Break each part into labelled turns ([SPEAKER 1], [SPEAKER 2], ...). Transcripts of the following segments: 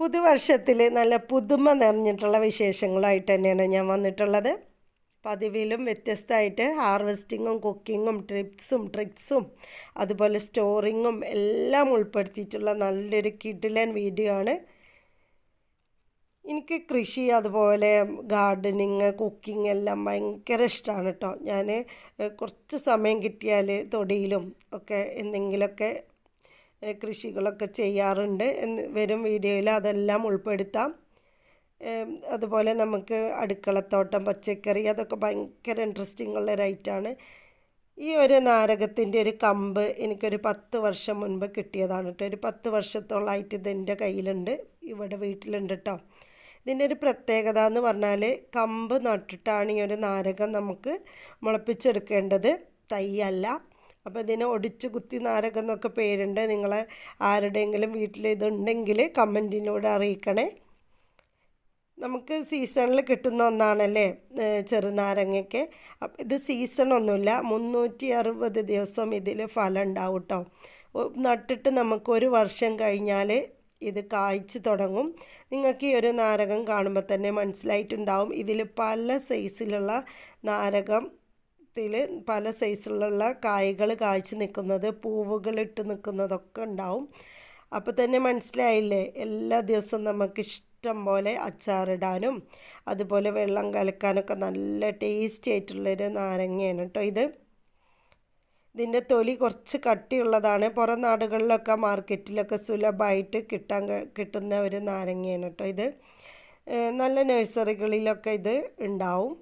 [SPEAKER 1] പുതുവർഷത്തിൽ നല്ല പുതുമ നിറഞ്ഞിട്ടുള്ള വിശേഷങ്ങളായിട്ട് തന്നെയാണ് ഞാൻ വന്നിട്ടുള്ളത്. പതിവിലും വ്യത്യസ്തമായിട്ട് ഹാർവെസ്റ്റിങ്ങും കുക്കിങ്ങും ട്രിപ്സും ട്രിക്സും അതുപോലെ സ്റ്റോറിങ്ങും എല്ലാം ഉൾപ്പെടുത്തിയിട്ടുള്ള നല്ലൊരു കിഡിലൻ വീഡിയോ ആണ്. എനിക്ക് കൃഷി അതുപോലെ ഗാർഡനിങ് കുക്കിംഗ് എല്ലാം ഭയങ്കര ഇഷ്ടമാണ് കേട്ടോ. ഞാൻ കുറച്ച് സമയം കിട്ടിയാൽ തൊടിയിലും ഒക്കെ എന്തെങ്കിലുമൊക്കെ കൃഷികളൊക്കെ ചെയ്യാറുണ്ട്. എന്ന് വരും വീഡിയോയിൽ അതെല്ലാം ഉൾപ്പെടുത്താം. അതുപോലെ നമുക്ക് അടുക്കളത്തോട്ടം പച്ചക്കറി അതൊക്കെ ഭയങ്കര ഇൻട്രസ്റ്റിംഗ് ഉള്ള ഒരു ഐറ്റമാണ് ഈ ഒരു നാരകത്തിന്റെ ഒരു കമ്പ് എനിക്കൊരു പത്ത് വർഷം മുൻപ് കിട്ടിയതാണ് കേട്ടോ. ഒരു പത്ത് വർഷത്തോളമായിട്ട് ഇതെന്റെ കയ്യിലുണ്ട്. ഇവിടെ വീട്ടിലുണ്ട് കേട്ടോ. ഇതിന്റെ ഒരു പ്രത്യേകത എന്ന് പറഞ്ഞാൽ കമ്പ് നട്ടിട്ടാണ് ഈ ഒരു നാരകം നമുക്ക് മുളപ്പിച്ചെടുക്കേണ്ടത്. തൈയല്ല. അപ്പോൾ ഇതിനെ ഒടിച്ചു കുത്തി നാരകം എന്നൊക്കെ പേരുണ്ട്. നിങ്ങളെ ആരുടെയെങ്കിലും വീട്ടിൽ ഇതുണ്ടെങ്കിൽ കമന്റിലൂടെ അറിയിക്കണേ. നമുക്ക് സീസണിൽ കിട്ടുന്ന ഒന്നാണല്ലേ ചെറുനാരങ്ങയ്ക്ക്. ഇത് സീസണൊന്നുമില്ല മുന്നൂറ്റി അറുപത് ദിവസം ഇതിൽ ഫലം ഉണ്ടാവും കേട്ടോ നട്ടിട്ട് നമുക്ക് ഒരു വർഷം കഴിഞ്ഞാൽ ഇത് കായ്ച്ച് തുടങ്ങും. നിങ്ങൾക്ക് ഈ ഒരു നാരകം കാണുമ്പോൾ തന്നെ മനസ്സിലായിട്ടുണ്ടാവും. ഇതിൽ പല സൈസിലുള്ള നാരകത്തിൽ പല സൈസിലുള്ള കായകൾ കാഴ്ച നിൽക്കുന്നത് പൂവുകളിട്ട് നിൽക്കുന്നതൊക്കെ ഉണ്ടാവും. അപ്പോൾ തന്നെ മനസ്സിലായില്ലേ? എല്ലാ ദിവസവും നമുക്ക് ഇഷ്ടം പോലെ അച്ചാറിടാനും അതുപോലെ വെള്ളം കലക്കാനൊക്കെ നല്ല ടേസ്റ്റി ആയിട്ടുള്ളൊരു നാരങ്ങയാണ് കേട്ടോ ഇത്. ഇതിന്റെ തൊലി കുറച്ച് കട്ടിയുള്ളതാണ്. പുറം നാടുകളിലൊക്കെ മാർക്കറ്റിലൊക്കെ സുലഭമായിട്ട് കിട്ടാൻ കിട്ടുന്ന ഒരു നാരങ്ങയാണ് കേട്ടോ ഇത്. നല്ല നഴ്സറികളിലൊക്കെ ഇത് ഉണ്ടാവും.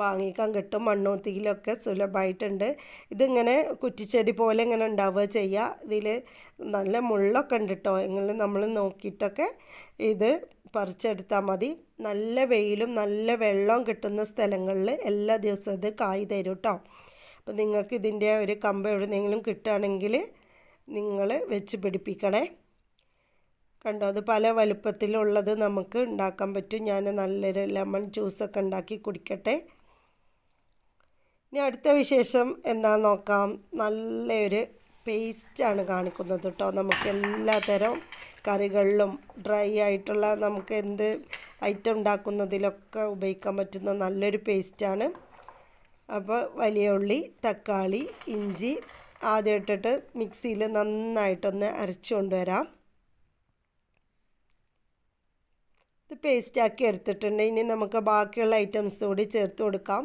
[SPEAKER 1] വാങ്ങിക്കാൻ കിട്ടും. മണ്ണൂത്തിയിലൊക്കെ സുലഭമായിട്ടുണ്ട്. ഇതിങ്ങനെ കുറ്റിച്ചെടി പോലെ ഇങ്ങനെ ഉണ്ടാവുക ചെയ്യുക. ഇതിൽ നല്ല മുള്ളൊക്കെ ഉണ്ട് കേട്ടോ എങ്ങനെ നമ്മൾ നോക്കിയിട്ടൊക്കെ ഇത് പറിച്ചെടുത്താൽ മതി. നല്ല വെയിലും നല്ല വെള്ളവും കിട്ടുന്ന സ്ഥലങ്ങളിൽ എല്ലാ ദിവസവും ഇത് കായ് തരും കേട്ടോ അപ്പോൾ നിങ്ങൾക്ക് ഇതിന്റെ ഒരു കമ്പ എവിടെന്നെങ്കിലും കിട്ടുകയാണെങ്കിൽ നിങ്ങൾ വെച്ച് പിടിപ്പിക്കണേ. കണ്ടോ? അത് പല വലുപ്പത്തിലുള്ളത് നമുക്ക് ഉണ്ടാക്കാൻ പറ്റും. ഞാൻ നല്ലൊരു ലെമൺ ജ്യൂസൊക്കെ ഉണ്ടാക്കി കുടിക്കട്ടെ. ഇനി അടുത്ത വിശേഷം എന്താ നോക്കാം. നല്ലൊരു പേസ്റ്റാണ് കാണിക്കുന്നത് കേട്ടോ നമുക്ക് എല്ലാത്തരം കറികളിലും ഡ്രൈ ആയിട്ടുള്ള നമുക്ക് എന്ത് ഐറ്റം ഉണ്ടാക്കുന്നതിലൊക്കെ ഉപയോഗിക്കാൻ പറ്റുന്ന നല്ലൊരു പേസ്റ്റാണ്. അപ്പോൾ വലിയ ഉള്ളി തക്കാളി ഇഞ്ചി ആദ്യം ഇട്ടിട്ട് മിക്സിയിൽ നന്നായിട്ടൊന്ന് അരച്ചു കൊണ്ടുവരാം. ഇത് പേസ്റ്റാക്കി എടുത്തിട്ടുണ്ട്. ഇനി നമുക്ക് ബാക്കിയുള്ള ഐറ്റംസ് കൂടി ചേർത്ത് കൊടുക്കാം.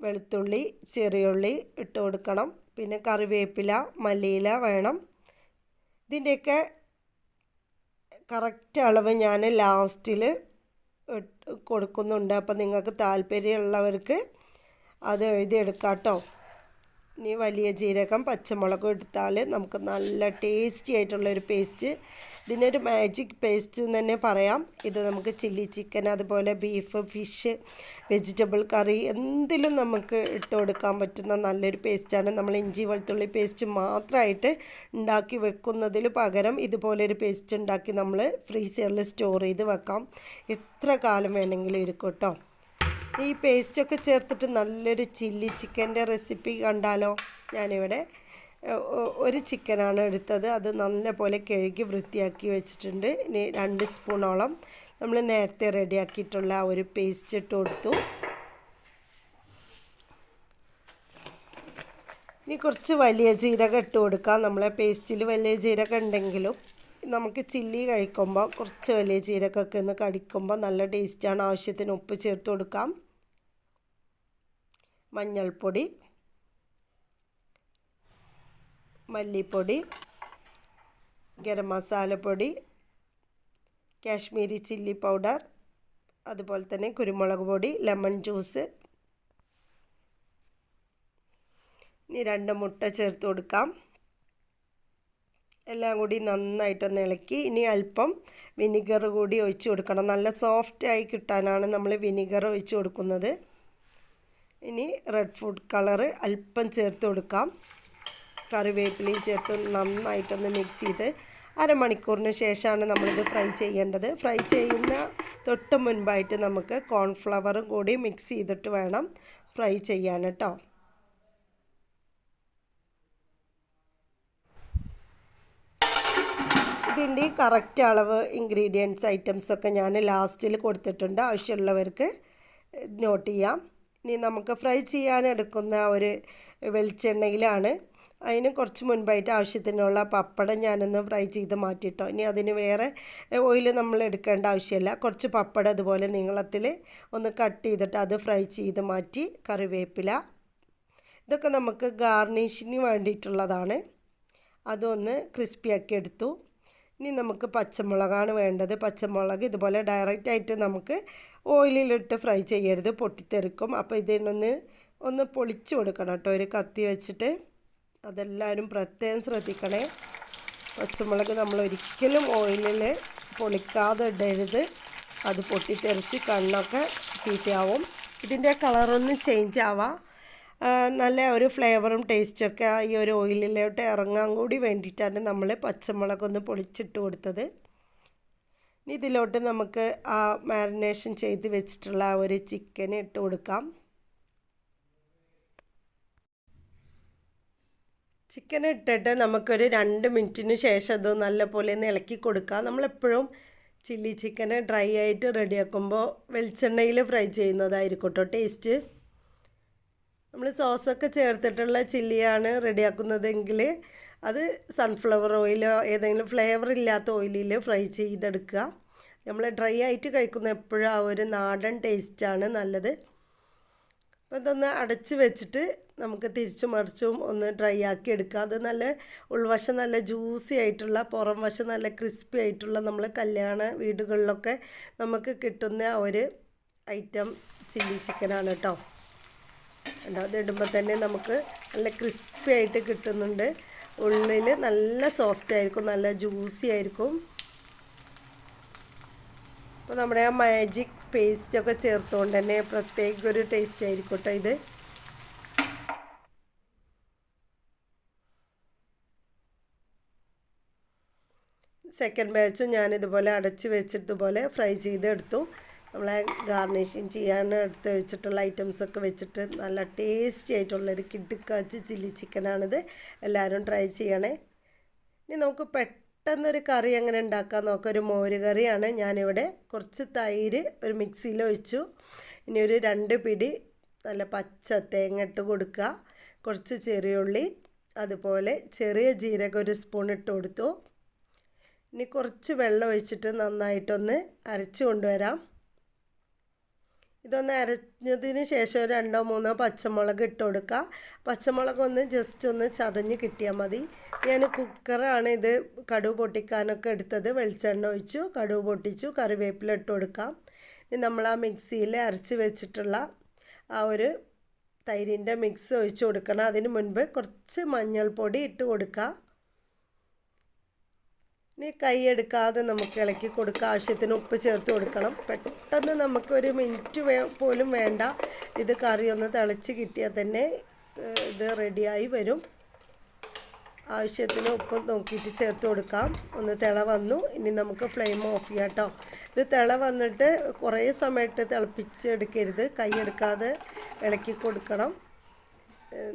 [SPEAKER 1] വെളുത്തുള്ളി ചെറിയുള്ളി ഇട്ട് കൊടുക്കണം. പിന്നെ കറിവേപ്പില മല്ലിയില വേണം. ഇതിന്റെയൊക്കെ കറക്റ്റ് അളവ് ഞാൻ ലാസ്റ്റിൽ കൊടുക്കുന്നുണ്ട്. അപ്പോൾ നിങ്ങൾക്ക് താല്പര്യമുള്ളവർക്ക് അത് എഴുതിയെടുക്കാം കേട്ടോ. ഇനി വലിയ ജീരകം പച്ചമുളകും എടുത്താൽ നമുക്ക് നല്ല ടേസ്റ്റി ആയിട്ടുള്ളൊരു പേസ്റ്റ് ഇതിനൊരു മാജിക് പേസ്റ്റ് എന്ന് തന്നെ പറയാം. ഇത് നമുക്ക് ചില്ലി ചിക്കൻ അതുപോലെ ബീഫ് ഫിഷ് വെജിറ്റബിൾ കറി എന്തിലും നമുക്ക് ഇട്ട് കൊടുക്കാൻ പറ്റുന്ന നല്ലൊരു പേസ്റ്റാണ് നമ്മൾ ഇഞ്ചി വെളുത്തുള്ളി പേസ്റ്റ് മാത്രമായിട്ട് ഉണ്ടാക്കി വെക്കുന്നതിൽ പകരം ഇതുപോലൊരു പേസ്റ്റ് ഉണ്ടാക്കി നമ്മൾ ഫ്രീസറിൽ സ്റ്റോർ ചെയ്ത് വെക്കാം. എത്ര കാലം വേണമെങ്കിലും ഇരിക്കും കേട്ടോ ഈ പേസ്റ്റൊക്കെ ചേർത്തിട്ട് നല്ലൊരു ചില്ലി ചിക്കന്റെ റെസിപ്പി കണ്ടാലോ? ഞാനിവിടെ ഒരു ചിക്കനാണ് എടുത്തത്. അത് നല്ലപോലെ കഴുകി വൃത്തിയാക്കി വെച്ചിട്ടുണ്ട്. ഇനി രണ്ട് സ്പൂണോളം നമ്മൾ നേരത്തെ റെഡിയാക്കിയിട്ടുള്ള ആ ഒരു പേസ്റ്റ് ഇട്ട് കൊടുത്തു. ഇനി കുറച്ച് വലിയ ജീരകം ഇട്ട് കൊടുക്കാം. നമ്മളെ പേസ്റ്റിൽ വലിയ ജീരകം ഉണ്ടെങ്കിലും നമുക്ക് ചില്ലി കഴിക്കുമ്പോൾ കുറച്ച് വലിയ ജീരകമൊക്കെ ഒന്ന് കടിക്കുമ്പോൾ നല്ല ടേസ്റ്റാണ്. ആവശ്യത്തിന് ഉപ്പ് ചേർത്ത് കൊടുക്കാം. മഞ്ഞൾപ്പൊടി മല്ലിപ്പൊടി ഗരം മസാലപ്പൊടി കാശ്മീരി ചില്ലി പൗഡർ അതുപോലെ തന്നെ കുരുമുളക് പൊടി ലെമൺ ജ്യൂസ്. ഇനി രണ്ട് മുട്ട ചേർത്ത് കൊടുക്കാം. എല്ലാം കൂടി നന്നായിട്ടൊന്ന് ഇളക്കി. ഇനി അല്പം വിനിഗർ കൂടി ഒഴിച്ചു കൊടുക്കണം. നല്ല സോഫ്റ്റായി കിട്ടാനാണ് നമ്മൾ വിനിഗർ ഒഴിച്ചു കൊടുക്കുന്നത്. ഇനി റെഡ് ഫുഡ് കളറ് അല്പം ചേർത്ത് കൊടുക്കാം. കറിവേപ്പിലയും ചേർത്ത് നന്നായിട്ടൊന്ന് മിക്സ് ചെയ്ത് അരമണിക്കൂറിന് ശേഷമാണ് നമ്മളിത് ഫ്രൈ ചെയ്യേണ്ടത്. ഫ്രൈ ചെയ്യുന്ന തൊട്ട് മുൻപായിട്ട് നമുക്ക് കോൺഫ്ലവറും കൂടി മിക്സ് ചെയ്തിട്ട് വേണം ഫ്രൈ ചെയ്യാൻ കേട്ടോ ഇതിന്റെ കറക്റ്റ് അളവ് ഇൻഗ്രീഡിയൻസ് ഐറ്റംസൊക്കെ ഞാൻ ലാസ്റ്റിൽ കൊടുത്തിട്ടുണ്ട്. ആവശ്യമുള്ളവർക്ക് നോട്ട് ചെയ്യാം. ഇനി നമുക്ക് ഫ്രൈ ചെയ്യാൻ എടുക്കുന്ന ഒരു വെളിച്ചെണ്ണയിലാണ്. അതിന് കുറച്ച് മുൻപായിട്ട് ആവശ്യത്തിനുള്ള പപ്പടം ഞാനൊന്ന് ഫ്രൈ ചെയ്ത് മാറ്റിയിട്ടോ. ഇനി അതിന് വേറെ ഓയിൽ നമ്മൾ എടുക്കേണ്ട ആവശ്യമില്ല. കുറച്ച് പപ്പടം അതുപോലെ നീളത്തിൽ ഒന്ന് കട്ട് ചെയ്തിട്ട് അത് ഫ്രൈ ചെയ്ത് മാറ്റി കറിവേപ്പില. ഇതൊക്കെ നമുക്ക് ഗാർണിഷിന് വേണ്ടിയിട്ടുള്ളതാണ്. അതൊന്ന് ക്രിസ്പിയാക്കി എടുത്തു. ഇനി നമുക്ക് പച്ചമുളകാണ് വേണ്ടത്. പച്ചമുളക് ഇതുപോലെ ഡയറക്റ്റായിട്ട് നമുക്ക് ഓയിലിലിട്ട് ഫ്രൈ ചെയ്യരുത്. പൊട്ടിത്തെറിക്കും. അപ്പോൾ ഇതിനൊന്ന് ഒന്ന് പൊളിച്ചു കൊടുക്കണം കേട്ടോ. ഒരു കത്തി വെച്ചിട്ട് അതെല്ലാവരും പ്രത്യേകം ശ്രദ്ധിക്കണേ. പച്ചമുളക് നമ്മൾ ഒരിക്കലും ഓയിലിൽ പൊളിക്കാതെ ഇടരുത്. അത് പൊട്ടിത്തെറിച്ച് കണ്ണൊക്കെ ചീത്തയാവും. ഇതിന്റെ കളറൊന്ന് ചേഞ്ച് ആവാം നല്ല ഒരു ഫ്ലേവറും ടേസ്റ്റൊക്കെ ഈ ഒരു ഓയിലിലോട്ട് ഇറങ്ങാൻ കൂടി വേണ്ടിയിട്ടാണ് നമ്മൾ പച്ചമുളകൊന്ന് പൊളിച്ചിട്ട് കൊടുത്തത്. ഇതിലോട്ട് നമുക്ക് ആ മാരിനേഷൻ ചെയ്ത് വെച്ചിട്ടുള്ള ആ ഒരു ചിക്കൻ ഇട്ട് കൊടുക്കാം. ചിക്കൻ ഇട്ടിട്ട് നമുക്കൊരു രണ്ട് മിനിറ്റിന് ശേഷം അത് നല്ലപോലെ ഒന്ന് ഇളക്കി കൊടുക്കാം. നമ്മളെപ്പോഴും ചില്ലി ചിക്കൻ ഡ്രൈ ആയിട്ട് റെഡിയാക്കുമ്പോൾ വെളിച്ചെണ്ണയിൽ ഫ്രൈ ചെയ്യുന്നതായിരിക്കും കേട്ടോ ടേസ്റ്റ് നമ്മൾ സോസൊക്കെ ചേർത്തിട്ടുള്ള ചില്ലിയാണ് റെഡിയാക്കുന്നതെങ്കിൽ അത് സൺഫ്ലവർ ഓയിലോ ഏതെങ്കിലും ഫ്ലേവർ ഇല്ലാത്ത ഓയിലിൽ ഫ്രൈ ചെയ്തെടുക്കുക. നമ്മൾ ഡ്രൈ ആയിട്ട് കഴിക്കുന്ന എപ്പോഴും ആ ഒരു നാടൻ ടേസ്റ്റാണ് നല്ലത്. അപ്പോൾ ഇതൊന്ന് അടച്ച് വെച്ചിട്ട് നമുക്ക് തിരിച്ചു മറിച്ചും ഒന്ന് ഡ്രൈ ആക്കി എടുക്കുക അത് നല്ല ഉൾവശം നല്ല ജ്യൂസി ആയിട്ടുള്ള പുറം വശം നല്ല ക്രിസ്പി ആയിട്ടുള്ള നമ്മൾ കല്യാണ വീടുകളിലൊക്കെ നമുക്ക് കിട്ടുന്ന ഒരു ഐറ്റം ചില്ലി ചിക്കനാണ് കേട്ടോ അതിടുമ്പോൾ തന്നെ നമുക്ക് നല്ല ക്രിസ്പി ആയിട്ട് കിട്ടുന്നുണ്ട്. ഉള്ളിൽ നല്ല സോഫ്റ്റ് ആയിരിക്കും നല്ല ജ്യൂസി ആയിരിക്കും. അപ്പോൾ നമ്മുടെ ആ മാജിക് പേസ്റ്റൊക്കെ ചേർത്തുകൊണ്ട് തന്നെ പ്രത്യേക ഒരു ടേസ്റ്റ് ആയിരിക്കും കേട്ടോ ഇത് സെക്കൻഡ് ബാച്ചും ഞാനിതുപോലെ അടച്ച് വെച്ചിട്ടുപോലെ ഫ്രൈ ചെയ്തെടുത്തു. നമ്മളെ ഗാർണിഷിങ് ചെയ്യാൻ എടുത്ത് വെച്ചിട്ടുള്ള ഐറ്റംസൊക്കെ വെച്ചിട്ട് നല്ല ടേസ്റ്റി ആയിട്ടുള്ളൊരു കിടുക്കാച്ച് ചില്ലി ചിക്കനാണിത്. എല്ലാവരും ട്രൈ ചെയ്യണേ. ഇനി നമുക്ക് പെട്ടെന്നൊരു കറി എങ്ങനെ ഉണ്ടാക്കാൻ നോക്കാം. ഒരു മോര് കറിയാണ്. ഞാനിവിടെ കുറച്ച് തൈര് ഒരു മിക്സിയിൽ ഒഴിച്ചു. ഇനി ഒരു രണ്ട് പിടി നല്ല പച്ച തേങ്ങ ഇട്ട് കൊടുക്കുക. കുറച്ച് ചെറിയുള്ളി അതുപോലെ ചെറിയ ജീരകം ഒരു സ്പൂൺ ഇട്ട് കൊടുത്തു. ഇനി കുറച്ച് വെള്ളം ഒഴിച്ചിട്ട് നന്നായിട്ടൊന്ന് അരച്ച് കൊണ്ടുവരാം. ഇതൊന്ന് അരഞ്ഞതിന് ശേഷം രണ്ടോ മൂന്നോ പച്ചമുളക് ഇട്ട് കൊടുക്കുക. പച്ചമുളക് ഒന്ന് ജസ്റ്റ് ഒന്ന് ചതഞ്ഞ് കിട്ടിയാൽ മതി. ഞാൻ കുക്കറാണ് ഇത് കടുവ് പൊട്ടിക്കാനൊക്കെ എടുത്തത്. വെളിച്ചെണ്ണ ഒഴിച്ചു കടുവ് പൊട്ടിച്ചു കറിവേപ്പില ഇട്ട് കൊടുക്കാം ഇനി നമ്മൾ ആ മിക്സിയിൽ അരച്ച് വെച്ചിട്ടുള്ള ആ ഒരു തൈരിന്റെ മിക്സ് ഒഴിച്ച് കൊടുക്കണം. അതിന് മുൻപ് കുറച്ച് മഞ്ഞൾപ്പൊടി ഇട്ട് കൊടുക്കുക. ഇനി കൈ എടുക്കാതെ നമുക്ക് ഇളക്കി കൊടുക്കുക. ആവശ്യത്തിന് ഉപ്പ് ചേർത്ത് കൊടുക്കണം. പെട്ടെന്ന് നമുക്ക് ഒരു മിനിറ്റ് വേ പോലും വേണ്ട. ഇത് കറി ഒന്ന് തിളച്ച് കിട്ടിയാൽ തന്നെ ഇത് റെഡിയായി വരും. ആവശ്യത്തിന് ഉപ്പ് നോക്കിയിട്ട് ചേർത്ത് കൊടുക്കാം. ഒന്ന് തിള വന്നു. ഇനി നമുക്ക് ഫ്ലെയിം ഓഫ് ചെയ്യാം കേട്ടോ. ഇത് തിള വന്നിട്ട് കുറേ സമയത്ത് തിളപ്പിച്ചെടുക്കരുത് കൈ എടുക്കാതെ ഇളക്കി കൊടുക്കണം.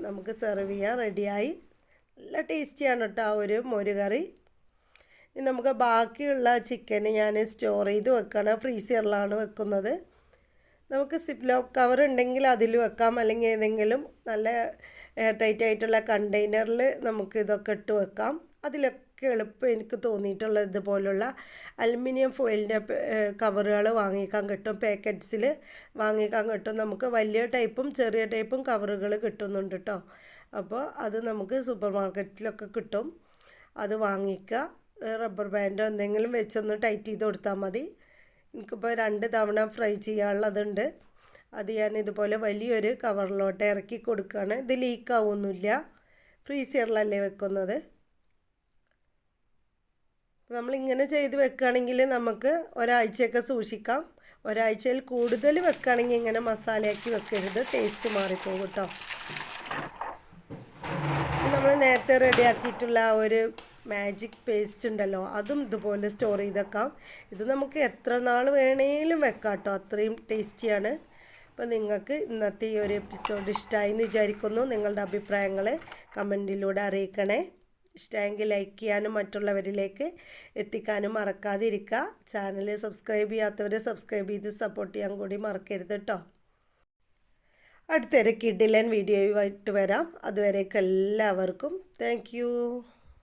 [SPEAKER 1] നമുക്ക് സെർവ് ചെയ്യാം. റെഡിയായി. നല്ല ടേസ്റ്റിയാണ് കേട്ടോ ആ ഒരു മോരുകറി ഇനി നമുക്ക് ബാക്കിയുള്ള ചിക്കൻ ഞാൻ സ്റ്റോർ ചെയ്ത് വെക്കണം. ഫ്രീസറിലാണ് വെക്കുന്നത്. നമുക്ക് സിപ്ലോ കവർ ഉണ്ടെങ്കിൽ അതിൽ വെക്കാം. അല്ലെങ്കിൽ ഏതെങ്കിലും നല്ല എയർ ടൈറ്റ് ആയിട്ടുള്ള കണ്ടെയ്നറിൽ നമുക്ക് ഇതൊക്കെ ഇട്ട് വെക്കാം. അതിലൊക്കെ എളുപ്പം എനിക്ക് തോന്നിയിട്ടുള്ള ഇതുപോലുള്ള അലുമിനിയം ഫോയിലിന്റെ കവറുകൾ വാങ്ങിക്കാൻ കിട്ടും. പാക്കറ്റ്സിൽ വാങ്ങിക്കാൻ കിട്ടും. നമുക്ക് വലിയ ടൈപ്പും ചെറിയ ടൈപ്പും കവറുകൾ കിട്ടുന്നുണ്ട് കേട്ടോ അപ്പോൾ അത് നമുക്ക് സൂപ്പർ മാർക്കറ്റിലൊക്കെ കിട്ടും. അത് വാങ്ങിക്കുക. റബ്ബർ ബാൻഡോ എന്തെങ്കിലും വെച്ചൊന്ന് ടൈറ്റ് ചെയ്ത് കൊടുത്താൽ മതി. എനിക്കിപ്പോൾ രണ്ട് തവണ ഫ്രൈ ചെയ്യാനുള്ളതുണ്ട്. അത് ഞാൻ ഇതുപോലെ വലിയൊരു കവറിലോട്ട് ഇറക്കി കൊടുക്കുകയാണ്. ഇത് ലീക്ക് ആവുമൊന്നുമില്ല. ഫ്രീസറിലല്ലേ വെക്കുന്നത്. നമ്മളിങ്ങനെ ചെയ്ത് വെക്കുകയാണെങ്കിൽ നമുക്ക് ഒരാഴ്ചയൊക്കെ സൂക്ഷിക്കാം. ഒരാഴ്ചയിൽ കൂടുതൽ വെക്കുകയാണെങ്കിൽ ഇങ്ങനെ മസാലയാക്കി വെക്കരുത്. ടേസ്റ്റ് മാറിപ്പോകും കേട്ടോ. നമ്മൾ നേരത്തെ റെഡിയാക്കിയിട്ടുള്ള ആ ഒരു മാജിക് പേസ്റ്റ് ഉണ്ടല്ലോ അതും ഇതുപോലെ സ്റ്റോർ ചെയ്തേക്കാം. ഇത് നമുക്ക് എത്ര നാൾ വേണേലും വെക്കാം കേട്ടോ അത്രയും ടേസ്റ്റിയാണ് അപ്പോൾ നിങ്ങൾക്ക് ഇന്നത്തെ ഈ ഒരു എപ്പിസോഡ് ഇഷ്ടമായി എന്ന് വിചാരിക്കുന്നു. നിങ്ങളുടെ അഭിപ്രായങ്ങൾ കമന്റിലൂടെ അറിയിക്കണേ. ഇഷ്ടമെങ്കിൽ ലൈക്ക് ചെയ്യാനും മറ്റുള്ളവരിലേക്ക് എത്തിക്കാനും മറക്കാതിരിക്കുക. ചാനൽ സബ്സ്ക്രൈബ് ചെയ്യാത്തവർ സബ്സ്ക്രൈബ് ചെയ്ത് സപ്പോർട്ട് ചെയ്യാൻ കൂടി മറക്കരുത് കേട്ടോ അടുത്തൊരു കിഡിലൻ വീഡിയോയുമായിട്ട് വരാം. അതുവരേക്കും എല്ലാവർക്കും താങ്ക്